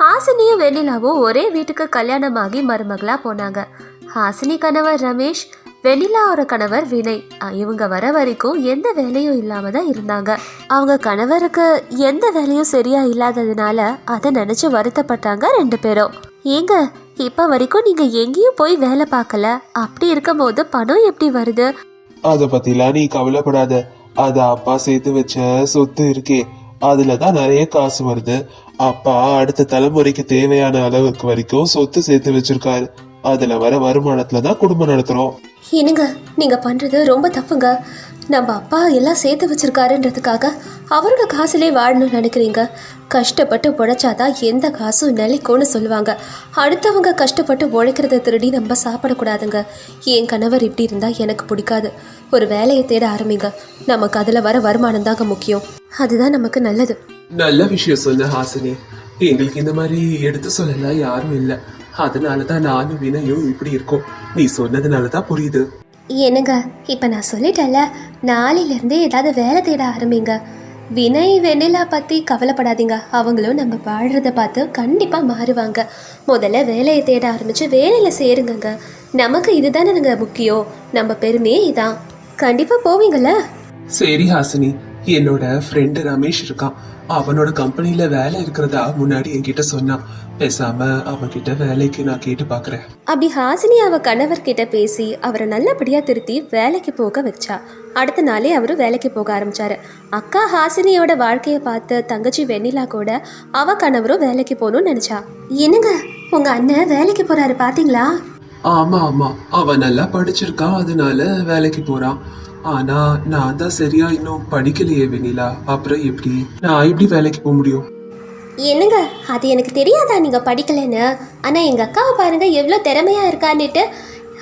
ஹாசினியும் வெண்ணிலாவும் ஒரே வீட்டுக்கு கல்யாணமாகி மருமகளா போனாங்க. ஹாசினி கணவர் ரமேஷ் வெண்ணிலாவோட கணவர் வினய். இவங்க வர வரைக்கும் எந்த வேலையும் இல்லாம தான் இருந்தாங்க. அவங்க கணவருக்கு எந்த வேலையும் சரியா இல்லாததுனால அதை நினைச்சு வருத்தப்பட்டாங்க ரெண்டு பேரும். ஏங்க இப்ப வரைக்கும் நீங்க எங்கேயும் போய் வேலை பார்க்கல? அப்படி இருக்கும் போது பணம் எப்படி வருது? அத பத்திலாம் நீ கவலைப்படாத. அத அப்பா சேர்த்து வச்ச சொத்து இருக்கே. அதுல தான் நிறைய காசு வருது. அப்பா அடுத்த தலைமுறைக்கு தேவையான அளவுக்கு வரைக்கும் சொத்து சேர்த்து வச்சிருக்காரு. அதுல வர வருமானத்துல தான் குடும்பம் நடத்துறோம். என்னங்க நீங்க பண்றது ரொம்ப தப்புங்க. நம்ம அப்பா எல்லாம் சேர்த்து வச்சிருக்காருன்றதுக்காக அவரோட காசுலேயே வாழணும்னு நினைக்கிறீங்க? கஷ்டப்பட்டு உழைச்சாதான் எந்த காசும் நிலைக்கும்னு சொல்லுவாங்க. அடுத்தவங்க கஷ்டப்பட்டு உழைக்கிறத திருடி நம்ம சாப்பிடக்கூடாதுங்க. என் கணவர் இப்படி இருந்தா எனக்கு பிடிக்காது. ஒரு வேலையை தேட ஆரம்பிங்க. நமக்கு அதில் வர வருமானம் தாங்க முக்கியம். அதுதான் நமக்கு நல்லது. நல்ல விஷயம் சொன்ன ஹாசினி. எங்களுக்கு இந்த மாதிரி எடுத்து சொல்லலாம் யாரும் இல்ல. அதனாலதான் நானும் வினையும் இப்படி இருக்கும். நீ சொன்னதுனாலதான் புரியுது. என்னங்க இப்போ நான் சொல்லிட்டேன்ல நாளையிலேருந்து ஏதாவது வேலை தேட ஆரம்பிங்க. வினய் வெண்ணிலா பற்றி கவலைப்படாதீங்க. அவங்களும் நம்ம வாழ்கிறத பார்த்து கண்டிப்பாக மாறுவாங்க. முதல்ல வேலையை தேட ஆரம்பித்து வேலையில் சேருங்கங்க. நமக்கு இதுதானேங்க முக்கியம். நம்ம பெருமையே இதான். கண்டிப்பாக போவீங்கள சரி ஹாசினி. என்னோட ஃப்ரெண்டு ரமேஷ் இருக்கான். அவனோட கம்பெனில வேலை இருக்கிறதா முன்னாடி என்கிட்ட சொன்னான். பேசாம அவன்கிட்ட வேலைக்கு நான் கேட்டு பாக்குறேன். அப்படி ஹாசினி அவ கணவர்கிட்ட பேசி அவரை நல்லபடியாக திருத்தி வேலைக்கு போக வச்சா. அடுத்த நாளே அவரு வேலைக்கு போக ஆரம்பிச்சாரு. அக்கா ஹாசினியோட வாழ்க்கையை பார்த்து தங்கச்சி வெண்ணிலா கூட அவ கணவரும் வேலைக்கு போகணும்னு நினைச்சா. என்னங்க? உங்க அண்ணன் வேலைக்கு போறாரு பாத்தீங்களா? ஆமா ஆமா. அவன் நல்லா படிச்சிருக்கான் அதனால வேலைக்கு போறான். ஆனா நான் தான் சரியா இன்னும் படிக்கலையே வெண்ணிலா. அப்புறம் எப்படி? நான் எப்படி வேலைக்கு போக முடியும்? என்னங்க? அது எனக்கு தெரியாதா நீங்கள் படிக்கலைன்னு? ஆனால் எங்கள் அக்காவை பாருங்க எவ்வளோ திறமையாக இருக்கான்னுட்டு.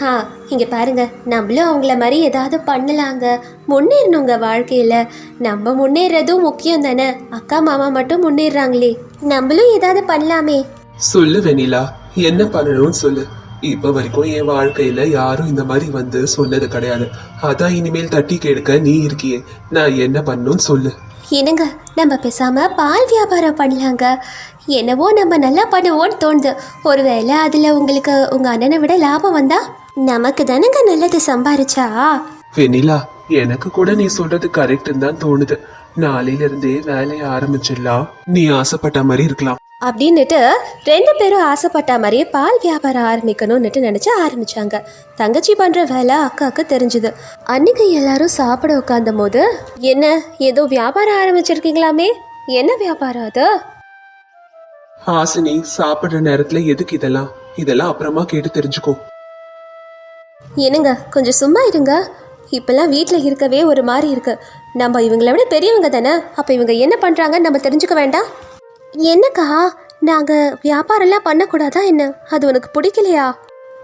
ஆ இங்கே பாருங்க. நம்மளும் அவங்கள மாதிரி ஏதாவது பண்ணலாங்க. முன்னேறணுங்க வாழ்க்கையில். நம்ம முன்னேறதும் முக்கியம் தானே. அக்கா மாமா மட்டும் முன்னேறாங்களே. நம்மளும் ஏதாவது பண்ணலாமே. சொல்லு வெண்ணிலா. என்ன பண்ணணும்னு சொல்லு. இப்ப வரைக்கும் என் வாழ்க்கையில யாரும் இந்த மாதிரி வந்து சொன்னது கிடையாது. அதான் இனிமேல் தட்டி கேட்க நீ இருக்கியே. நான் என்ன பண்ணணும்னு சொல்லு. என்னங்க நம்ம பேசாம பால் வியாபாரம் பண்ணலாங்க. என்னவோ நம்ம நல்லா பண்ணுவோம்னு தோணுது. ஒருவேளை அதில் உங்களுக்கு உங்கள் அண்ணனை விட லாபம் வந்தா நமக்கு தானேங்க நல்லது சம்பாரிச்சா? வெண்ணிலா எனக்கு கூட நீ சொல்றது கரெக்ட் தான் தோணுது. நாளையில இருந்தே வேலையை ஆரம்பிச்சிடலாம். நீ ஆசைப்பட்ட மாதிரி இருக்கலாம். அப்படின்னுட்டு ரெண்டு பேரும் ஆசைப்பட்ட மாதிரியே பால் வியாபாரம் ஆரம்பிக்கணும்னுட்டு நினச்சி ஆரம்பிச்சாங்க. தங்கச்சி பண்ணுற வேலை அக்காவுக்கு தெரிஞ்சுது. அன்னைக்கு எல்லாரும் சாப்பிட உட்காந்த போது என்ன ஏதோ வியாபாரம் ஆரம்பிச்சிருக்கீங்களாமே? என்ன வியாபாரம் அது? ஹாசினி சாப்பிடுற நேரத்துல எதுக்கு இதெல்லாம்? இதெல்லாம் அப்புறமா கேட்டு தெரிஞ்சுக்கோ. என்னங்க கொஞ்சம் சும்மா இருங்க. இப்பெல்லாம் வீட்டில் இருக்கவே ஒரு மாதிரி இருக்கு. நம்ம இவங்களை விட பெரியவங்க தானே? அப்போ இவங்க என்ன பண்ணுறாங்கன்னு நம்ம தெரிஞ்சுக்க வேண்டாம்? என்னக்கா? நாங்கள் வியாபாரம்லாம் பண்ணக்கூடாதா என்ன? அது உனக்கு பிடிக்கலையா?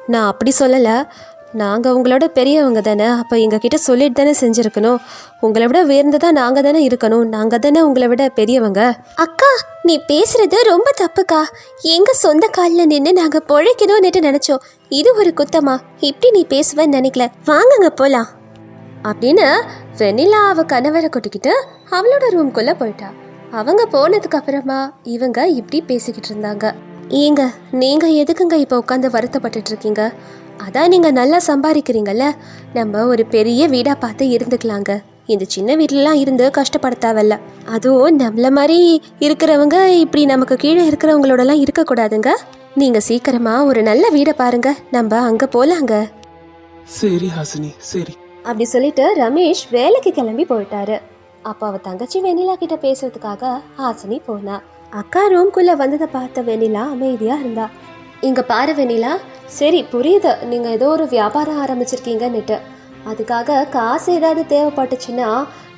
நான் அப்படி சொல்லலை. நாங்கள் உங்களோட பெரியவங்க தானே. அப்போ எங்ககிட்ட சொல்லிட்டு தானே செஞ்சுருக்கணும். உங்களை விட உயர்ந்ததா நாங்கள் தானே இருக்கணும். நாங்கள் தானே உங்களை விட பெரியவங்க. அக்கா நீ பேசுறது ரொம்ப தப்புக்கா. எங்கள் சொந்த காலில் நின்று நாங்கள் பொழைக்கணும்னுட்டு நினச்சோம். இது ஒரு குத்தமா? இப்படி நீ பேசுவேன்னு நினைக்கல. வாங்கங்க போகலாம் அப்படின்னு வெண்ணிலா அவ கணவரை கூட்டிக்கிட்டு அவளோட ரூம்குள்ள போயிட்டா. அவங்க போனதுக்கு அப்புறமா இவங்க இப்படி பேசிக்கிட்டு இருந்தாங்க. ஏங்க நீங்க எதுக்குங்க இப்போ உட்காந்து வருத்தப்பட்டுட்டு இருக்கீங்க? அதான் நீங்க நல்லா சம்பாதிக்கிறீங்கல்ல. நம்ம ஒரு பெரிய வீடா பார்த்து இருந்துக்கலாங்க. இந்த சின்ன வீட்லலாம் இருந்து கஷ்டப்பட தேவையில்ல. அதுவும் நம்மள மாதிரி இருக்கிறவங்க இப்படி நமக்கு கீழே இருக்கிறவங்களோடலாம் இருக்கக்கூடாதுங்க. நீங்க சீக்கிரமா ஒரு நல்ல வீடை பாருங்க. நம்ம அங்க போலாங்க. சரி ஹாசினி சரி. அப்படி சொல்லிட்டு ரமேஷ் வேலைக்கு கிளம்பி போயிட்டாரு. அப்போ அவ தங்கச்சி வெண்ணிலா கிட்ட பேசுறதுக்காக ஹாசினி போனா. அக்கா ரூம்குள்ள வந்ததை பார்த்த வெண்ணிலா அமைதியா இருந்தா. இங்க பாரு வெண்ணிலா சரி புரியுது. நீங்க ஏதோ ஒரு வியாபாரம் ஆரம்பிச்சிருக்கீங்கன்னுட்டு. அதுக்காக காசு ஏதாவது தேவைப்பட்டுச்சுன்னா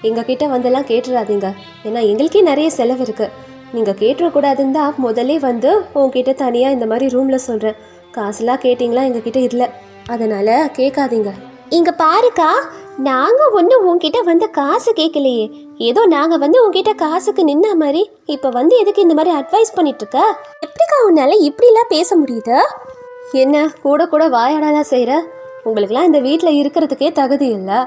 எங்க கிட்ட வந்தெல்லாம் கேட்டுறாதீங்க. ஏன்னா எங்களுக்கே நிறைய செலவு இருக்கு. நீங்க கேட்டுறக்கூடாதுன்னு தான் முதல்ல வந்து உங்ககிட்ட தனியா இந்த மாதிரி ரூம்ல சொல்றேன். காசுலாம் கேட்டிங்களா? எங்ககிட்ட இல்லை. அதனால கேட்காதீங்க. இங்க பாருக்கா நாங்க ஒண்ணு உன்கிட்ட வந்து காசு கேட்கலையே ஏதோ நாங்க வந்து உன்கிட்ட காசுக்கு நின்ன மாதிரி இப்ப வந்து எதுக்கு இந்த மாதிரி அட்வைஸ் பண்ணிட்டு இருக்க எப்படிக்கா உன்னால இப்படிலாம் பேச முடியுது? என்ன கூட கூட வாயாடலாம் செய்யற உங்களுக்குலாம் இந்த வீட்டில் இருக்கிறதுக்கே தகுதி இல்லை.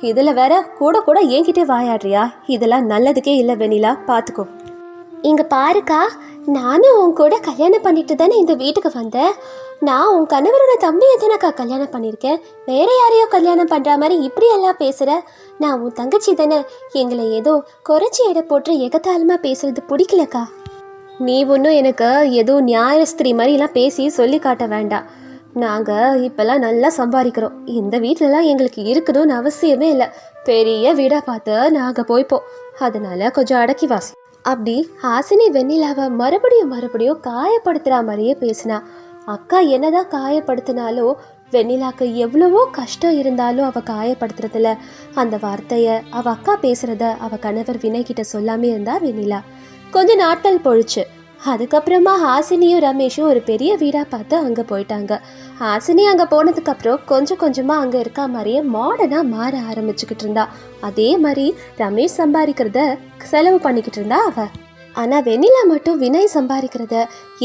இதில் வேற கூட கூட என்கிட்டே வாயாடுறியா? இதெல்லாம் நல்லதுக்கே இல்லை வெண்ணிலா பார்த்துக்கோ இங்கே பாருக்கா நானும் உன் கூட கல்யாணம் பண்ணிட்டு தானே இந்த வீட்டுக்கு வந்தேன். நான் உன் கணவரோட தம்பியை தானக்கா கல்யாணம் பண்ணியிருக்கேன். வேற யாரையோ கல்யாணம் பண்ணுற மாதிரி இப்படி எல்லாம் பேசுகிற நான் உன் தங்கச்சி தானே. எங்களை ஏதோ குறைச்சி எடை போட்டு எகத்தாலமாக பேசுறது பிடிக்கலக்கா. நீ ஒன்றும் எனக்கு ஏதோ நியாயஸ்திரி மாதிரிலாம் பேசி சொல்லி காட்ட வேண்டாம். நாங்கள் இப்போல்லாம் நல்லா சம்பாதிக்கிறோம். இந்த வீட்டிலலாம் எங்களுக்கு இருக்கணும்னு அவசியமே இல்லை. பெரிய வீடாக பார்த்து நாங்கள் போய்ப்போம். அதனால கொஞ்சம் அடக்கி வாசி. அப்படி ஹாசினி வெண்ணிலாவை மறுபடியும் மறுபடியும் காயப்படுத்துகிற மாதிரியே பேசினா. அக்கா என்னதான் காயப்படுத்தினாலோ வெண்ணிலாக்கு எவ்வளவோ கஷ்டம் இருந்தாலும் அவ காயப்படுத்துறதில்ல. அந்த வார்த்தையை அவ அக்கா பேசுறத அவ கணவர் வினய் கிட்ட சொல்லாமே இருந்தா வெண்ணிலா. கொஞ்ச நாட்கள் பொழிச்சு. அதுக்கப்புறமா ஹாசினியும் ரமேஷும் ஒரு பெரிய வீடா பார்த்து அங்க போயிட்டாங்க. ஹாசினி அங்க போனதுக்கு அப்புறம் கொஞ்சம் கொஞ்சமா அங்க இருக்க மாதிரியே மாடர்னா மாற ஆரம்பிச்சுக்கிட்டு இருந்தா. அதே மாதிரி ரமேஷ் சம்பாதிக்கிறத செலவு பண்ணிக்கிட்டு இருந்தா அவ. ஆனா வெண்ணிலா மட்டும் வினய் சம்பாதிக்கிறத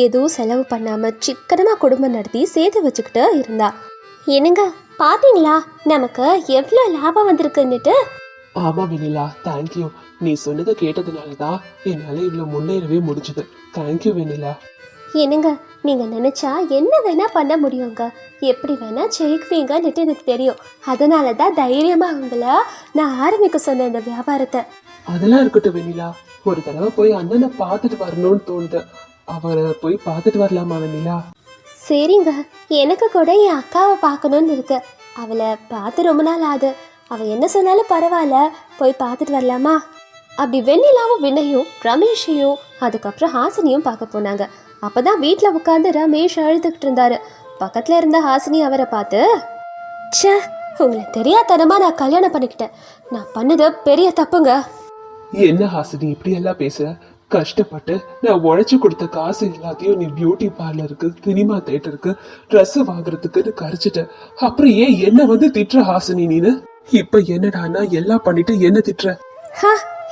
எதுவும் செலவு பண்ணாம சிக்கனமா குடும்பம் நடத்தி சேர்த்து வச்சுக்கிட்டு இருந்தா. என்னங்க பாத்தீங்களா? நமக்கு எவ்வளோ லாபம் வந்திருக்குன்னுட்டு? ஆமா வெனிலா தேங்க்யூ நீ சொன்னதை கேட்டதுனால தான் என்னால இவ்வளவு முன்னேறவே முடிஞ்சது. தேங்க்யூ வெனிலா என்னங்க நீங்க நினைச்சா என்ன வேணா பண்ண முடியுங்க? எப்படி வேணா ஜெயிக்குவீங்கன்னுட்டு எனக்கு தெரியும். அதனால தான் தைரியமா உங்கள நான் ஆரம்பிக்க சொன்னேன் இந்த வியாபாரத்தை. அதெல்லாம் இருக்கட்டும் வெனிலா ஒரு தடவை போய் அண்ணனை பார்த்துட்டு வரணும்னு தோணுது. அவரை போய் பார்த்துட்டு வரலாமா வெனிலா சரிங்க. எனக்கு கூட என் அக்காவை பார்க்கணும்னு இருக்கு. அவளை பார்த்து ரொம்ப நாள் ஆகுது. அவள் என்ன சொன்னாலும் பரவாயில்ல. போய் பார்த்துட்டு வரலாமா? அப்படி வெண்ணிலாவும் வினையும் ரமேஷையும் அதுக்கப்புறம் ஹாசினியும் பார்க்க போனாங்க. அப்பதான் வீட்டில் உட்காந்து ரமேஷ் அழுதுகிட்டு இருந்தாரு. பக்கத்தில் இருந்த ஹாசினி அவரை பார்த்து ச்சே உங்களை தெரியாதனமா நான் கல்யாணம் பண்ணிக்கிட்டேன். நான் பண்ணது பெரிய தப்புங்க. என்ன ஹாசினி இப்படி எல்லாம் பேசுற? கஷ்டப்பட்டு நான் உழைச்சு கொடுத்த காசு எல்லாத்தையும் நீ பியூட்டி பார்லருக்கு சினிமா தேட்டருக்கு ட்ரெஸ் வாங்குறதுக்குன்னு கரைச்சிட்ட. அப்புறம் ஏன் என்ன வந்து திட்டுற ஹாசினி நீனு? இப்ப என்னடான்னா எல்லாம் பண்ணிட்டு என்ன திட்டுற?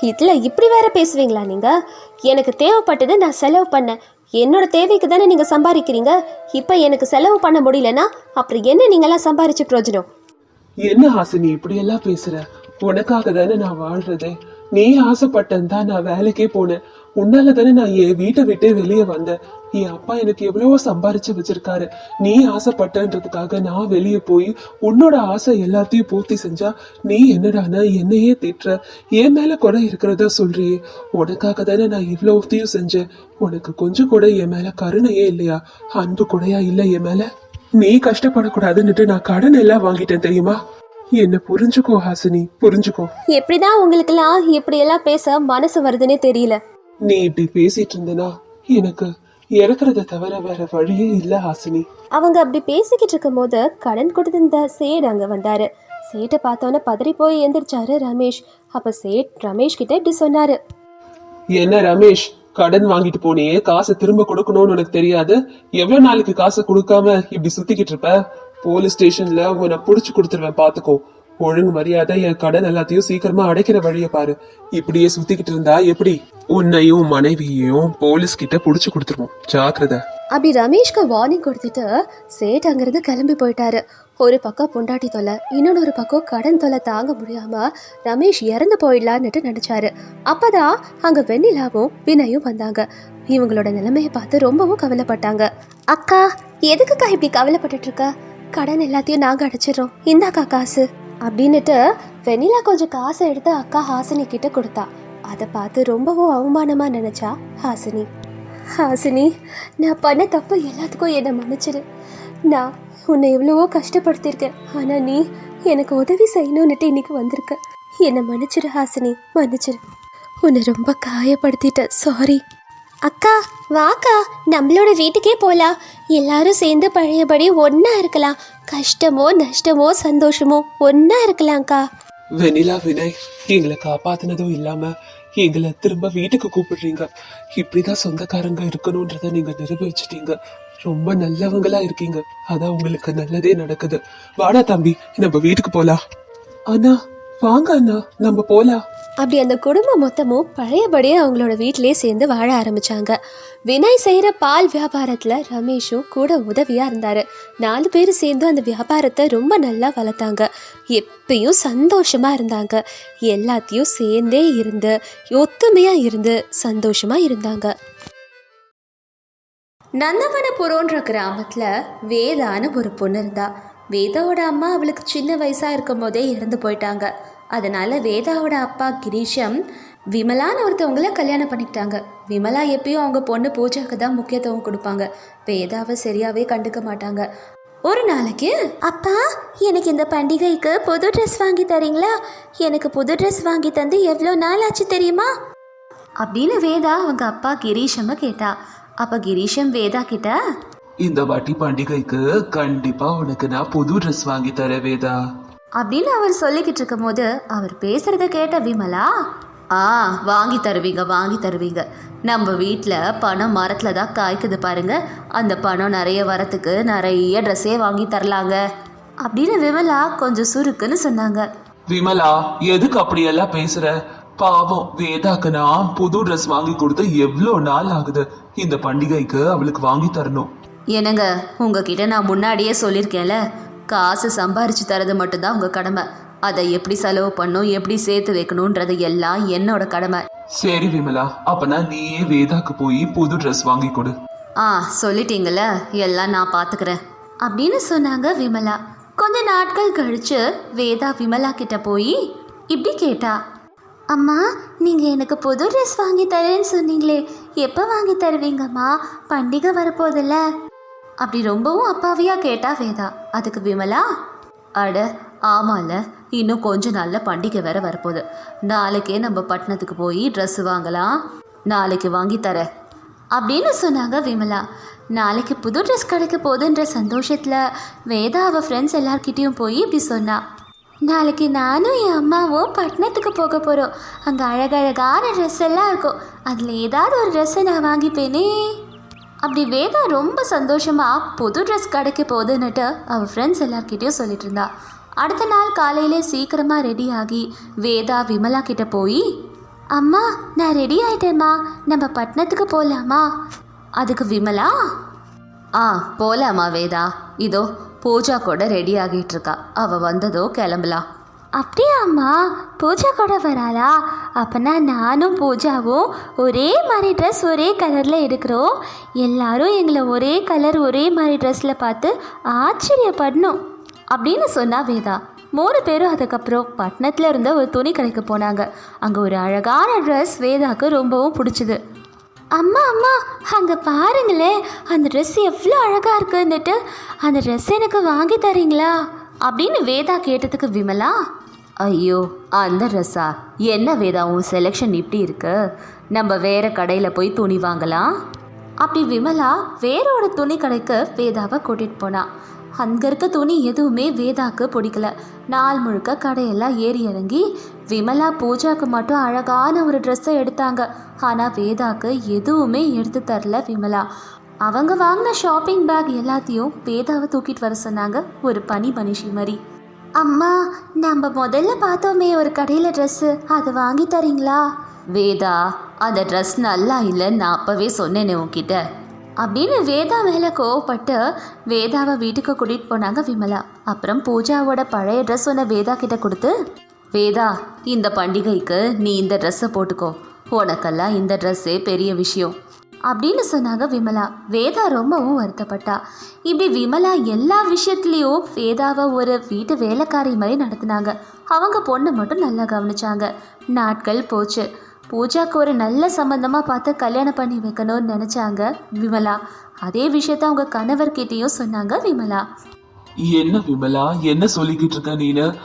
இதில் இப்படி வேற பேசுவீங்களா நீங்கள் எனக்கு தேவைப்பட்டது நான் செலவு பண்ணேன். என்னோட தேவைக்கு தானே நீங்கள் சம்பாதிக்கிறீங்க. இப்போ எனக்கு செலவு பண்ண முடியலன்னா அப்புறம் என்ன நீங்களாம் சம்பாரிச்சு பிரயோஜனம்? என்ன ஹாசினி இப்படி எல்லாம் பேசுற? உனக்காக தானே நான் வாழ்றதே. நீ ஆசைப்பட்டேன் தான் நான் வேலைக்கே போனேன். உன்னால தானே நான் என் வீட்டை விட்டே வெளியே வந்தேன். என் அப்பா எனக்கு எவ்வளவோ சம்பாரிச்சு வச்சிருக்காரு. நீ ஆசைப்பட்டன்றதுக்காக நான் வெளியே போய் உன்னோட ஆசை எல்லாத்தையும் பூர்த்தி செஞ்சா நீ என்னடானா என்னையே திட்டுற? என் மேல கூட இருக்கிறதா சொல்றியே உனக்காக தானே நான் இவ்வளவுத்தையும் செஞ்சேன். உனக்கு கொஞ்சம் கூட என் மேல கருணையே இல்லையா? அன்பு கூடயா இல்லை என் மேல? நீ கஷ்டப்படக்கூடாதுன்னுட்டு நான் கடன் எல்லாம் வாங்கிட்டேன் தெரியுமா? என்ன புரிஞ்சுக்கோ ஹாசினி புரிஞ்சுக்கோ. எப்படிதான் உங்களுக்கெல்லாம் இப்படியெல்லாம் பேச மனசு வருதுன்னே தெரியல. நீ இப்படி பேசிட்டு இருந்தனா எனக்கு இறக்குறத தவிர வேற வழியே இல்ல ஹாசினி. அவங்க அப்படி பேசிக்கிட்டு இருக்கும்போது கடன் கொடுத்திருந்த சேட் அங்கே வந்தாரு. சேட்டை பார்த்தோன்னே பதறி போய் எந்திரிச்சாரு ரமேஷ். அப்போ சேட் ரமேஷ் கிட்ட இப்படி சொன்னாரு. என்ன ரமேஷ் கடன் வாங்கிட்டு போனியே காசை திரும்ப கொடுக்கணும்னு உனக்கு தெரியாது? எவ்வளவு நாளைக்கு காசை கொடுக்காம இப்படி சுத்திக்கிட்டு இருப்ப? போலீஸ் ஸ்டேஷன்ல உன்னை புடிச்சு கொடுத்துருவேன் பாத்துக்கோ. ஒழுங்கு மரியாதை என் கடன் எல்லாத்தையும் சீக்கிரமா அடைக்கிற வழிய பாரு. இப்படியே சுத்திக்கிட்டு இருந்தா எப்படி? உன்னையும் மனைவியையும் போலீஸ் கிட்ட புடிச்சு கொடுத்துருவோம். ஜாக்கிரதை. அப்படி ரமேஷ்க்கு வார்னிங் கொடுத்துட்டு சேட் அங்கிருந்து கிளம்பி போயிட்டாரு. ஒரு பக்கம் பொண்டாட்டி தொலை இன்னொன்று ஒரு பக்கம் கடன் தொலை தாங்க முடியாம ரமேஷ் இறந்து போயிடலான்னுட்டு நினைச்சாரு. அப்பதான் அங்க வெண்ணிலாவும் வினயும் வந்தாங்க. இவங்களோட நிலைமையை பார்த்து ரொம்பவும் கவலைப்பட்டாங்க. அக்கா எதுக்குக்கா இப்படி கவலைப்பட்டுட்டு இருக்க? கடன் எல்லாத்தையும் நாங்க அடைச்சிடுறோம். இந்தாக்கா காசு. அப்படின்னுட்டு வெண்ணிலா கொஞ்சம் காசை எடுத்து அக்கா ஹாசினி கிட்ட கொடுத்தா. அதை பார்த்து ரொம்பவும் அவமானமா நினைச்சா ஹாசினி. ஹாசினி நான் பண்ண தப்பு எல்லாத்துக்கும் என்னை மன்னிச்சிரு. நான் உன்னை எவ்வளவோ கஷ்டப்படுத்தியிருக்கேன். ஆனால் நீ எனக்கு உதவி செய்யணும்னுட்டு இன்னைக்கு வந்திருக்க. என்னை மன்னிச்சிரு ஹாசினி. மன்னிச்சிரு. உன்னை ரொம்ப காயப்படுத்திட்டேன். சாரி அக்கா வாக்கா நம்மளோட வீட்டுக்கே போகலாம் எல்லாரும் சேர்ந்து பழையபடி ஒன்றா இருக்கலாம். கஷ்டமோ நஷ்டமோ சந்தோஷமோ ஒன்றா இருக்கலாம்க்கா வெனிலா வினய் எங்களை காப்பாத்தினதும் இல்லாம எங்களை திரும்ப வீட்டுக்கு கூப்பிடுறீங்க. இப்படிதான் சொந்தக்காரங்க இருக்கணும்ன்றத நீங்க நிரூபிச்சிட்டீங்க. ரொம்ப நல்லவங்களா இருக்கீங்க. அதான் உங்களுக்கு நல்லதே நடக்குது. வாடா தம்பி நம்ம வீட்டுக்கு போலாம். அண்ணா வாங்க அண்ணா நம்ம போலாம். அப்படி அந்த குடும்பம் மொத்தமும் பழையபடியே அவங்களோட வீட்டிலே சேர்ந்து வாழ ஆரம்பிச்சாங்க. வினய் செய்கிற பால் வியாபாரத்தில் ரமேஷும் கூட உதவியாக இருந்தார். நாலு பேர் சேர்ந்து அந்த வியாபாரத்தை ரொம்ப நல்லா வளர்த்தாங்க. எப்பயும் சந்தோஷமாக இருந்தாங்க. எல்லாத்தையும் சேர்ந்தே இருந்து ஒத்துமையாக இருந்து சந்தோஷமாக இருந்தாங்க. நந்தவனபுரோன்ற கிராமத்தில் வேதான்னு ஒரு பொண்ணு இருந்தா. வேதாவோட அம்மா அவளுக்கு சின்ன வயசாக இருக்கும் போதே இறந்து போயிட்டாங்க. அதனால் வேதாவோட அப்பா கிரீஷம் விமலான்னு ஒருத்தவங்கள கல்யாணம் பண்ணிக்கிட்டாங்க. விமலா எப்பயும் அவங்க பொண்ணு பூஜாக்கு தான் முக்கியத்துவம் கொடுப்பாங்க. வேதாவை சரியாகவே கண்டுக்க மாட்டாங்க. ஒரு நாளைக்கு அப்பா எனக்கு இந்த பண்டிகைக்கு புது ட்ரெஸ் வாங்கி தரீங்களா? எனக்கு புது ட்ரெஸ் வாங்கி தந்து எவ்வளோ நாள் ஆச்சு தெரியுமா? அப்படின்னு வேதா அவங்க அப்பா கிரீஷம கேட்டா. அப்ப கிரீஷம் வேதா கிட்ட இந்த வாட்டி பண்டிகைக்கு கண்டிப்பா உனக்கு நான் புது ட்ரெஸ் வாங்கி தரேன் வேதா. அப்படின்னு அவர் சொல்லிக்கிட்டு இருக்கும்போது அவர் பேசுறத கேட்ட விமலா ஆ வாங்கி தருவீங்க வாங்கி தருவீங்க. நம்ம வீட்டில் பணம் மரத்தில் தான் காய்க்குது பாருங்க. அந்த பணம் நிறைய வரத்துக்கு நிறைய ட்ரெஸ்ஸே வாங்கி தரலாங்க. அப்படின்னு விமலா கொஞ்சம் சுருக்குன்னு சொன்னாங்க. விமலா எதுக்கு அப்படியெல்லாம் பேசுற? பாவம் வேதாக்கு நான் புது ட்ரெஸ் வாங்கி கொடுத்து எவ்வளோ நாள் ஆகுது. இந்த பண்டிகைக்கு அவளுக்கு வாங்கி தரணும். என்னங்க உங்ககிட்ட நான் முன்னாடியே சொல்லியிருக்கேன்ல. காசு சம்பாரிச்சு தரது மட்டும்தான் உங்கள் கடமை. அதை எப்படி செலவு பண்ணும் எப்படி சேர்த்து வைக்கணுன்றது எல்லாம் என்னோட கடமை. சரி விமலா அப்பனா நீயே வேதாக்கு போய் புது ட்ரெஸ் வாங்கி கொடு. ஆ சொல்லிட்டீங்கல்ல எல்லாம் நான் பார்த்துக்கிறேன் அப்படின்னு சொன்னாங்க விமலா. கொஞ்ச நாட்கள் கழிச்சு வேதா விமலா கிட்ட போய் இப்படி கேட்டா அம்மா நீங்கள் எனக்கு புது ட்ரெஸ் வாங்கி தரேன்னு சொன்னீங்களே எப்போ வாங்கி தருவீங்கம்மா? பண்டிகை வரப்போதில்ல அப்படி ரொம்பவும் அப்பாவியா கேட்டா வேதா. அதுக்கு விமலா அட ஆமால. இன்னும் கொஞ்ச நாள்ல பண்டிகை வேற வரப்போகுது. நாளைக்கே நம்ம பட்டணத்துக்கு போய் ட்ரெஸ் வாங்கலாம். நாளைக்கு வாங்கி தரேன் அப்படின்னு சொன்னாங்க விமலா. நாளைக்கு புது ட்ரெஸ் கிடைக்க போகுதுன்ற சந்தோஷத்தில் வேதா அவள் ஃப்ரெண்ட்ஸ் எல்லார்கிட்டேயும் போய் இப்படி சொன்னா. நாளைக்கு நானும் என் அம்மாவும் பட்டணத்துக்கு போக போகிறோம் அங்கே அழகழகான ட்ரெஸ் எல்லாம் இருக்கும். அதில் ஏதாவது ஒரு ட்ரெஸ்ஸை நான் வாங்கிப்பேனே. அப்படி வேதா ரொம்ப சந்தோஷமாக புது ட்ரெஸ் கிடைக்க போகுதுன்னுட்டு அவள் ஃப்ரெண்ட்ஸ் எல்லார்கிட்டேயும் சொல்லிட்டு இருந்தா அடுத்த நாள் காலையிலே சீக்கிரமாக ரெடி ஆகி வேதா விமலா கிட்ட போய் அம்மா நான் ரெடி ஆயிட்டேம்மா. நம்ம பட்டணத்துக்கு போகலாமா அதுக்கு விமலா? ஆ போகலாமா வேதா. இதோ பூஜா கூட ரெடி ஆகிட்டு இருக்கா அவள் வந்ததோ கிளம்பலாம் அப்படியா அம்மா பூஜா கூட வராளா? அப்பனா நானும் பூஜாவும் ஒரே மாதிரி ட்ரெஸ் ஒரே கலரில் எடுக்கிறோம். எல்லாரும் எங்களை ஒரே கலர் ஒரே மாதிரி ட்ரெஸ்ஸில் பார்த்து ஆச்சரியப்படணும் அப்படின்னு சொன்னா வேதா. மூணு பேரும் அதுக்கப்புறம் பட்டணத்தில் இருந்த ஒரு துணி கடைக்கு போனாங்க. அங்கே ஒரு அழகான ட்ரெஸ் வேதாக்கு ரொம்பவும் பிடிச்சிது. அம்மா அம்மா அங்கே பாருங்களேன் அந்த ட்ரெஸ் எவ்வளோ அழகாக இருக்குன்னுட்டு. அந்த ட்ரெஸ் எனக்கு வாங்கி தரீங்களா? அப்படின்னு வேதா கேட்டதுக்கு விமலா ஐயோ அந்த ட்ரெஸ்ஸா என்ன வேதா உன் செலெக்ஷன் இப்படி இருக்கு? நம்ம வேற கடையில் போய் துணி வாங்கலாம்? அப்படி விமலா வேறோட துணி கடைக்கு வேதாவை கூட்டிகிட்டு போனா. அங்கே இருக்க துணி எதுவுமே வேதாக்கு பிடிக்கல. நாள் முழுக்க கடையெல்லாம் ஏறி இறங்கி விமலா பூஜாக்கு மட்டும் அழகான ஒரு ட்ரெஸ்ஸை எடுத்தாங்க. ஆனால் வேதாக்கு எதுவுமே எடுத்து தரல விமலா. அவங்க வாங்கின ஷாப்பிங் பேக் எல்லாத்தையும் வேதாவை தூக்கிட்டு வர சொன்னாங்க. ஒரு பனி மனுஷி மாதிரி. அம்மா நம்ம முதல்ல பார்த்தோமே ஒரு கடையில் ட்ரெஸ்ஸு அதை வாங்கி தரீங்களா? வேதா அந்த ட்ரெஸ் நல்லா இல்லைன்னு நான் அப்போவே சொன்னேனே உன்கிட்ட. அப்படின்னு வேதா மேலே கோவப்பட்டு வேதாவை வீட்டுக்கு கூட்டிகிட்டு போனாங்க விமலா. அப்புறம் பூஜாவோட பழைய ட்ரெஸ் ஒன்று வேதா கிட்ட கொடுத்து வேதா இந்த பண்டிகைக்கு நீ இந்த ட்ரெஸ்ஸை போட்டுக்கோ. உனக்கெல்லாம் இந்த ட்ரெஸ்ஸே பெரிய விஷயம். அப்படின்னு சொன்னாங்க விமலா. வேதா ரொம்பவும் வருத்தப்பட்டா. இப்படி விமலா எல்லா விஷயத்துலேயும் வேதாவை ஒரு வீட்டு வேலைக்காரி மாதிரி நடத்தினாங்க. அவங்க பொண்ணை மட்டும் நல்லா கவனிச்சாங்க. நாட்கள் போச்சு. பூஜாக்கு ஒரு நல்ல சம்பந்தமாக பார்த்து கல்யாணம் பண்ணி வைக்கணும்னு நினச்சாங்க விமலா. அதே விஷயத்த அவங்க கணவர்கிட்டையும் சொன்னாங்க விமலா. என்ன விமலா? என்ன சொல்லிக்கிட்டு இருக்க நீனு?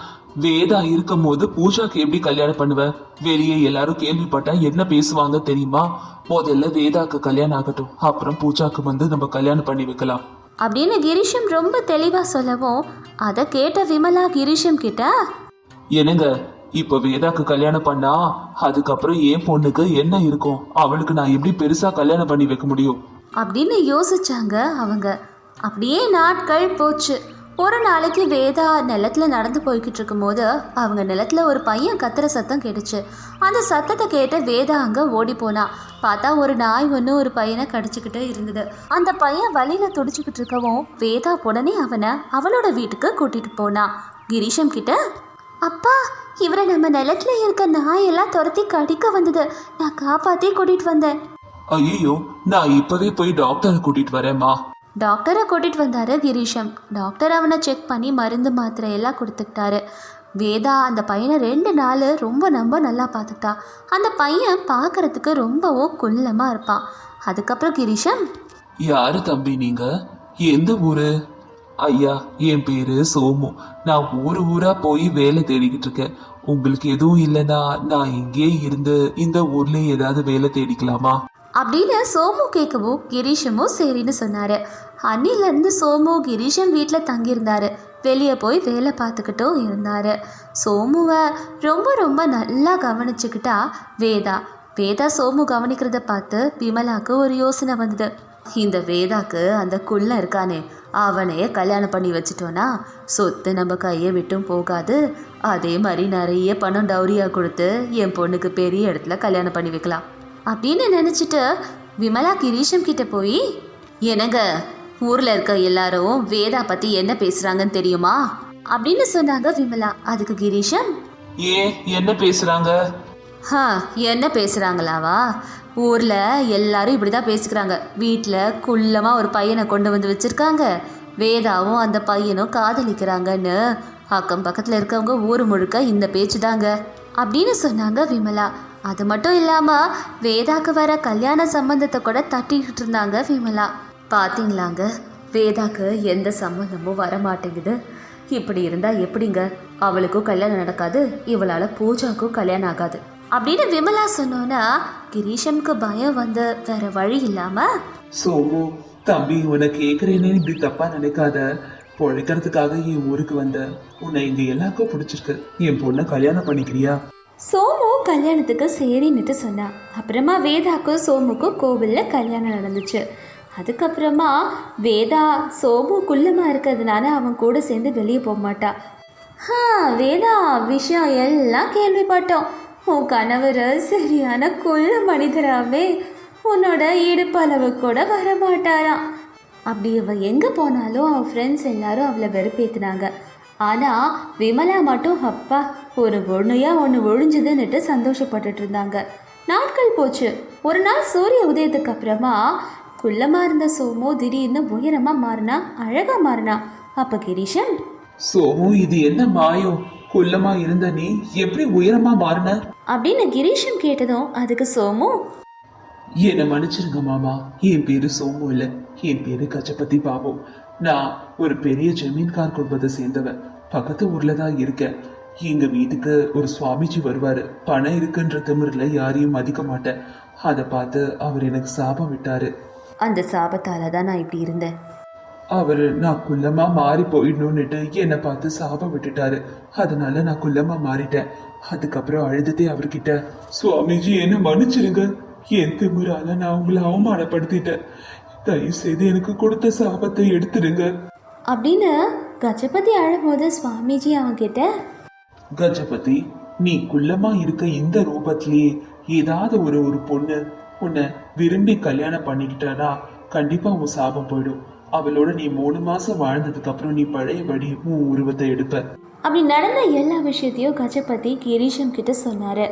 வேதா இருக்கும் போது பூஜாக்கு எப்படி கல்யாணம் பண்ணுவ? வெளியே எல்லாரும் கேள்விப்பட்டா என்ன பேசுவாங்க தெரியுமா? முதல்ல வேதாக்கு கல்யாணம் ஆகட்டும். அப்புறம் பூஜாக்கு வந்து நம்ம கல்யாணம் பண்ணி வைக்கலாம். அப்படின்னு கிரீஷம் ரொம்ப தெளிவாக சொல்லவும் அதை கேட்ட விமலா கிரீஷம் கிட்ட என்னங்க இப்ப வேதாக்கு கல்யாணம் பண்ணா அதுக்கப்புறம் என் பொண்ணுக்கு என்ன இருக்கும்? அவளுக்கு நான் எப்படி பெருசா கல்யாணம் பண்ணி வைக்க முடியும்? அப்படின்னு யோசிச்சாங்க அவங்க. அப்படியே நாட்கள் போச்சு. ஒரு நாளைக்கு வேதா நிலத்துல நடந்து போய்கிட்டு இருக்கும்போது அவங்க நிலத்துல ஒரு பையன் கத்துற சத்தம் கேட்டுச்சு. அந்த சத்தத்தை கேட்ட வேதா அங்கே ஓடி போனா. பார்த்தா ஒரு நாய் ஒன்று ஒரு பையனை கடிச்சிக்கிட்டே இருந்தது. அந்த பையன் வழியில் துடிச்சுக்கிட்டு இருக்கவும் வேதா உடனே அவனை அவளோட வீட்டுக்கு கூட்டிகிட்டு போனா. கிரீஷம் கிட்ட அப்பா இவரை நம்ம நிலத்துல இருக்க நாயெல்லாம் துரத்தி கடிக்க வந்தது. நான் காப்பாற்றி கூட்டிகிட்டு வந்தேன். ஐயோ நான் இப்போவே போய் டாக்டரை கூட்டிகிட்டு வரேம்மா. டாக்டரை கூட்டிகிட்டு வந்தார் கிரீஷம். டாக்டர் அவனை செக் பண்ணி மருந்து மாத்திரை எல்லாம் கொடுத்துக்கிட்டாரு. வேதா அந்த பையனை ரெண்டு நாள் ரொம்ப ரொம்ப நல்லா பார்த்துக்கிட்டா அந்த பையன் பார்க்கறதுக்கு ரொம்பவும் குள்ளமாக இருப்பான். அதுக்கப்புறம் கிரீஷம்? யாரு தம்பி நீங்க? எந்த ஊரு? ஐயா என் பேரு சோமு. நான் ஊரு ஊரா போய் வேலை தேடிக்கிட்டு இருக்கேன். உங்களுக்கு எதுவும் இல்லைன்னா நான் இங்கேயே இருந்து இந்த ஊர்லயே ஏதாவது வேலை தேடிக்கலாமா? அப்படின்னு சோமு கேட்கவும் கிரீஷமும் சரின்னு சொன்னார். அன்னிலேருந்து சோமு கிரீஷம் வீட்டில் தங்கியிருந்தாரு. வெளியே போய் வேலை பார்த்துக்கிட்டும் இருந்தார். சோமுவை ரொம்ப ரொம்ப நல்லா கவனிச்சுக்கிட்டா வேதா. வேதா சோமு கவனிக்கிறத பார்த்து விமலாக்கு ஒரு யோசனை வந்தது. இந்த வேதாக்கு அந்த குள்ள இருக்கானே அவனையே கல்யாணம் பண்ணி வச்சிட்டோன்னா சொத்து நம்ம கையை விட்டும் போகாது. அதே மாதிரி நிறைய பணம் டௌரியாக கொடுத்து என் பொண்ணுக்கு பெரிய இடத்துல கல்யாணம் பண்ணி வைக்கலாம். அப்படின்னு நினச்சிட்டு விமலா கிரீஷம் கிட்ட போய் என்னங்க ஊரில் இருக்க எல்லாரும் வேதா பற்றி என்ன பேசுகிறாங்கன்னு தெரியுமா? அப்படின்னு சொன்னாங்க விமலா. அதுக்கு கிரீஷம் ஏன் என்ன பேசுறாங்க? ஹா என்ன பேசுகிறாங்களாவா ஊரில் எல்லாரும் இப்படி தான் பேசிக்கிறாங்க. வீட்டில் குள்ளமாக ஒரு பையனை கொண்டு வந்து வச்சுருக்காங்க. வேதாவும் அந்த பையனும் காதலிக்கிறாங்கன்னு அக்கம் பக்கத்தில் இருக்கவங்க ஊர் முழுக்க இந்த பேச்சு தாங்க அப்படின்னு சொன்னாங்க விமலா. அது மட்டும் இல்லாமல் வேதாக்கு வர கல்யாண சம்பந்தத்தை கூட தட்டிக்கிட்டு இருந்தாங்க விமலா. பார்த்தீங்களாங்க வேதாக்கு எந்த சம்பந்தமும் வர மாட்டேங்குது இப்படி இருந்தால் எப்படிங்க? அவளுக்கும் கல்யாணம் நடக்காது இவளால் பூஜாக்கும் கல்யாணம் ஆகாது. அப்படின்னு விமலா சொன்னோன்னா கிரீஷம்க்கு பயம் வந்து வேற வழி இல்லாம? சோமு தம்பி உன்னை கேக்குறேனே இப்படி தப்பா நினைக்காத. பொழைக்கிறதுக்காக என் ஊருக்கு வந்த. உன்னை இங்க எல்லாருக்கும் பிடிச்சிருக்கு. என் பொண்ணை கல்யாணம் பண்ணிக்கிறியா? சோமு கல்யாணத்துக்கு சரின்னுட்டு சொன்னான் அப்புறமா வேதாக்கும் சோமுக்கும் கோவிலில் கல்யாணம் நடந்துச்சு. அதுக்கப்புறமா வேதா சோமு குள்ளமாக இருக்கிறதுனால அவன் கூட சேர்ந்து வெளியே போக மாட்டா. வேதா விஷயம் எல்லாம் கேள்விப்பட்டோம். உன் கணவர் சரியான குள்ள மனிதராகவே உன்னோட இடுப்பளவு கூட வரமாட்டாராம். அப்படி இவன் எங்கே போனாலும் அவள் ஃப்ரெண்ட்ஸ் எல்லாரும் அவளை வெறுப்பேற்றினாங்க ஆனால் விமலா மட்டும் அப்பா ஒரு ஒன்றையாக ஒன்று ஒழிஞ்சுதுன்னுட்டு சந்தோஷப்பட்டுட்டு இருந்தாங்க. நாட்கள் போச்சு. ஒரு நாள் சூரிய உதயத்துக்கு அப்புறமா குள்ளமாக இருந்த சோமு திடீர்னு உயரமாக மாறினா அழகாக மாறினா. அப்போ கிரீஷன்? சோமு இது என்ன மாயம்? குள்ளமா இருந்த நீ எப்படி உயரமா மாறின? அப்படின்னு கிரீஷன் கேட்டதும் அதுக்கு சோமு? என்னை மன்னிச்சிருங்க மாமா. என் பேரு சோமு இல்ல. என் பேரு கஜபதி பாபு. நான் ஒரு பெரிய ஜமீன்கார் குடும்பத்தை சேர்ந்தவன். பக்கத்து ஊர்ல தான் இருக்கேன். எங்க வீட்டுக்கு ஒரு சுவாமிஜி வருவாரு. பணம் இருக்குன்ற திமிரில் யாரையும் மதிக்க மாட்டேன். அதை பார்த்து அவர் எனக்கு சாபம் விட்டாரு. அந்த சாபத்தால் தான் நான் இப்படி இருந்தேன். அவர் நான் குள்ளமா மாறி போயிடணும்னுட்டு என்னை பார்த்து சாபம் விட்டுட்டாரு. அதனால நான் குள்ளமா மாறிட்டேன். அதுக்கப்புறம் அழுதுட்டே அவர்கிட்ட சுவாமிஜி என்ன மன்னிச்சிருங்க. என் திமிரால நான் உங்களை அவமானப்படுத்திட்டேன். தயவு செய்து எனக்கு கொடுத்த சாபத்தை எடுத்துடுங்க. அப்படின்னு கஜபதி அழும்போது சுவாமிஜி அவன்கிட்ட கஜபதி நீ குள்ளமா இருக்க இந்த ரூபத்திலேயே ஏதாவது ஒரு ஒரு பொண்ணு உன்னை விரும்பி கல்யாணம் பண்ணிக்கிட்டானா கண்டிப்பா உன் சாபம் போயிடும். அவளோட நீ மூணு மாசம் வாழ்ந்ததுக்கு அப்புறம் நீ பழையபடி உன் உருவத்தை எடுப்ப. அப்படி நடந்த எல்லா விஷயத்தையும் கஜபதி கிரீஷம் கிட்ட சொன்னாரு.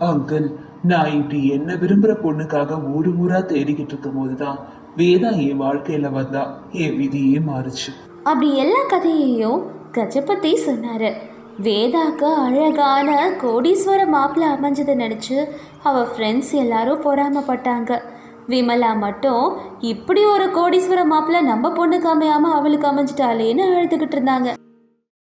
அங்கிள் நான் இப்படி என்ன விரும்புற பொண்ணுக்காக ஊரு ஊரா தேடிக்கிட்டு இருக்கும் போதுதான் வேதா என் வாழ்க்கையில வந்தா என் விதியே மாறுச்சு. அப்படி எல்லா கதையையும் கஜபதி சொன்னாரு. வேதாக்கு அழகான கோடீஸ்வர மாப்பிள அமைஞ்சதை நினச்சி அவள் ஃப்ரெண்ட்ஸ் எல்லாரும் பொறாமப்பட்டாங்க. விமலா மட்டும் இப்படி ஒரு கோடீஸ்வர மாப்பிள நம்ம பொண்ணுக்கு அமையாமல் அவளுக்கு அமைஞ்சிட்டாளேன்னு அழுதுகிட்டு இருந்தாங்க.